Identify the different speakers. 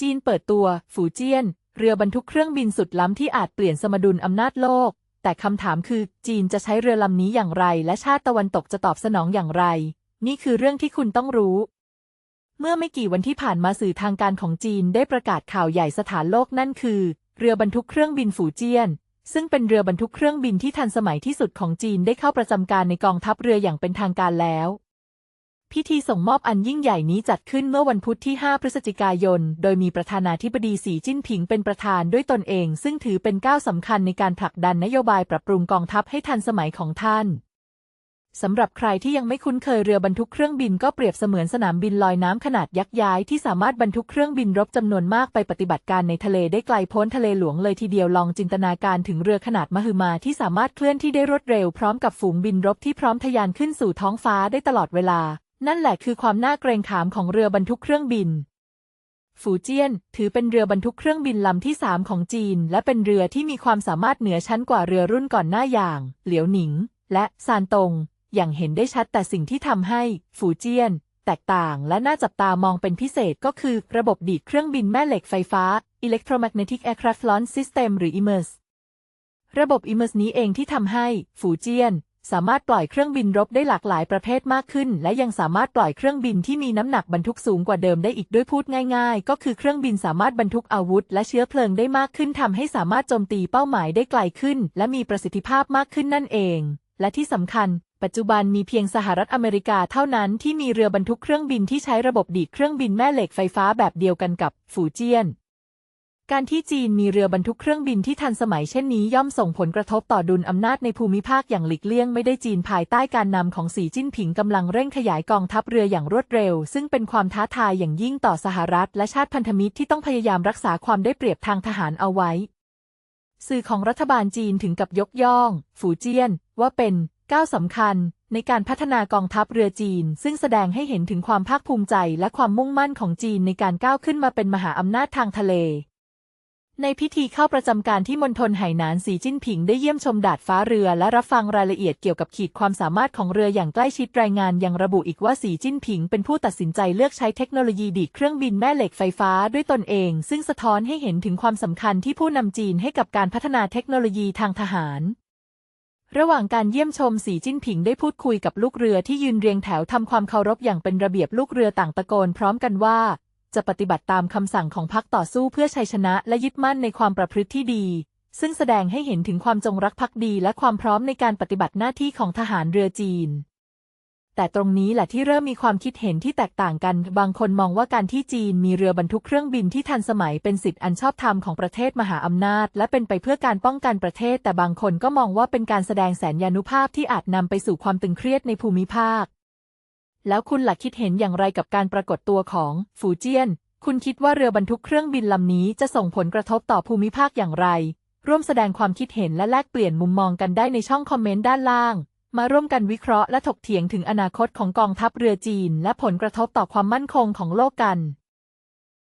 Speaker 1: จีนเปิดตัว ฝูเจี้ยน เรือบรรทุกเครื่องบินสุดล้ำที่อาจเปลี่ยนสมดุลอำนาจโลก แต่คำถามคือจีนจะใช้เรือลำนี้อย่างไร และชาติตะวันตกจะตอบสนองอย่างไร นี่คือเรื่องที่คุณต้องรู้ เมื่อไม่กี่วันที่ผ่านมาสื่อทางการของจีนได้ประกาศข่าวใหญ่สถานโลกนั่นคือ เรือบรรทุกเครื่องบินฝูเจี้ยน ซึ่งเป็นเรือบรรทุกเครื่องบินที่ทันสมัยที่สุดของจีนได้เข้าประจำการในกองทัพเรืออย่างเป็นทางการแล้ว พิธีส่งมอบอันยิ่งใหญ่นี้จัดขึ้นเมื่อวันพุธที่ 5 พฤศจิกายน โดยมีประธานาธิบดีสีจิ้นผิงเป็นประธานด้วยตนเอง ซึ่งถือเป็นก้าวสำคัญในการผลักดันนโยบายปรับปรุงกองทัพให้ทันสมัยของท่านสำหรับใครที่ยังไม่คุ้นเคยเรือบรรทุกเครื่องบินก็เปรียบเสมือนสนามบินลอยน้ำขนาดยักษ์ย้ายที่สามารถบรรทุกเครื่องบินรบจำนวนมากไปปฏิบัติการในทะเลได้ไกลพ้นทะเลหลวงเลยทีเดียวลองจินตนาการถึงเรือขนาดมหึมาที่สามารถเคลื่อนที่ได้รวดเร็วพร้อมกับฝูงบินรบที่พร้อมทะยานขึ้นสู่ท้องฟ้าได้ตลอดเวลา นั่นแหละคือความน่าเกรงขามของเรือบรรทุกเครื่องบิน ฝูเจี้ยน ถือเป็นเรือบรรทุกเครื่องบินลำที่สามของจีน และเป็นเรือที่มีความสามารถเหนือชั้นกว่าเรือรุ่นก่อนหน้าอย่าง เหลียวหนิง และซานตง อย่างเห็นได้ชัดแต่สิ่งที่ทำให้ ฝูเจี้ยน แตกต่างและน่าจับตามองเป็นพิเศษก็คือ ระบบดีดเครื่องบินแม่เหล็กไฟฟ้า Electromagnetic Aircraft Launch System หรือ EMIRS ระบบ EMIRS นี้เองที่ทำให้ ฝูเจี้ยน สามารถปล่อยเครื่องบินรบได้หลากหลายประเภทมากขึ้น และยังสามารถปล่อยเครื่องบินที่มีน้ำหนักบรรทุกสูงกว่าเดิมได้อีกด้วยพูดง่าย ๆ ก็คือเครื่องบินสามารถบรรทุกอาวุธ และเชื้อเพลิงได้มากขึ้นทำให้สามารถโจมตีเป้าหมายได้ไกลขึ้น และมีประสิทธิภาพมากขึ้นนั่นเอง และที่สำคัญ ปัจจุบันมีเพียงสหรัฐอเมริกาเท่านั้นที่มีเรือบรรทุกเครื่องบินที่ใช้ระบบดีดเครื่องบินแม่เหล็กไฟฟ้าแบบเดียวกันกับฝูเจียน การที่จีนมีเรือบรรทุกเครื่องบินที่ทันสมัยเช่นนี้ย่อมส่งผลกระทบต่อดุลอำนาจในภูมิภาคอย่างหลีกเลี่ยงไม่ได้จีนภายใต้การนำของสีจิ้นผิงกำลังเร่งขยายกองทัพเรืออย่างรวดเร็ว ซึ่งเป็นความท้าทายอย่างยิ่งต่อสหรัฐ และชาติพันธมิตรที่ต้องพยายามรักษาความได้เปรียบทางทหารเอาไว้ สื่อของรัฐบาลจีนถึงกับยกย่อง ฝูเจี้ยน ว่าเป็นก้าวสำคัญในการพัฒนากองทัพเรือจีน ซึ่งแสดงให้เห็นถึงความภาคภูมิใจ และความมุ่งมั่นของจีนในการก้าวขึ้นมาเป็นมหาอำนาจทางทะเล ในพิธีเข้าประจำการที่มณฑลไหหนานสีจิ้นผิงได้เยี่ยมชมดาดฟ้าเรือและรับฟังรายละเอียดเกี่ยวกับขีดความสามารถของเรืออย่างใกล้ชิดรายงานยังระบุอีกว่าสีจิ้นผิงเป็นผู้ตัดสินใจเลือกใช้เทคโนโลยีดีดเครื่องบินแม่เหล็กไฟฟ้าด้วยตนเอง ซึ่งสะท้อนให้เห็นถึงความสำคัญที่ผู้นำจีนให้กับการพัฒนาเทคโนโลยีทางทหารระหว่างการเยี่ยมชมสีจิ้นผิงได้พูดคุยกับลูกเรือที่ยืนเรียงแถวทำความเคารพอย่างเป็นระเบียบลูกเรือต่างตะโกนพร้อมกันว่า จะปฏิบัติตามคำสั่งของพรรคต่อสู้เพื่อชัยชนะและยึดมั่นในความประพฤติที่ดี ซึ่งแสดงให้เห็นถึงความจงรักภักดีและความพร้อมในการปฏิบัติหน้าที่ของทหารเรือจีน แต่ตรงนี้แหละที่เริ่มมีความคิดเห็นที่แตกต่างกัน บางคนมองว่าการที่จีนมีเรือบรรทุกเครื่องบินที่ทันสมัยเป็นสิทธิอันชอบธรรมของประเทศมหาอำนาจ และเป็นไปเพื่อการป้องกันประเทศ แต่บางคนก็มองว่าเป็นการแสดงแสนยานุภาพที่อาจนำไปสู่ความตึงเครียดในภูมิภาค แล้วคุณหลักคิดเห็นอย่างไรกับการปรากฏตัวของฝูเจี้ยน คุณคิดว่าเรือบรรทุกเครื่องบินลำนี้จะส่งผลกระทบต่อภูมิภาคอย่างไร ร่วมแสดงความคิดเห็นและแลกเปลี่ยนมุมมองกันได้ในช่องคอมเมนต์ด้านล่าง มาร่วมกันวิเคราะห์และถกเถียงถึงอนาคตของกองทัพเรือจีน และผลกระทบต่อความมั่นคงของโลกกัน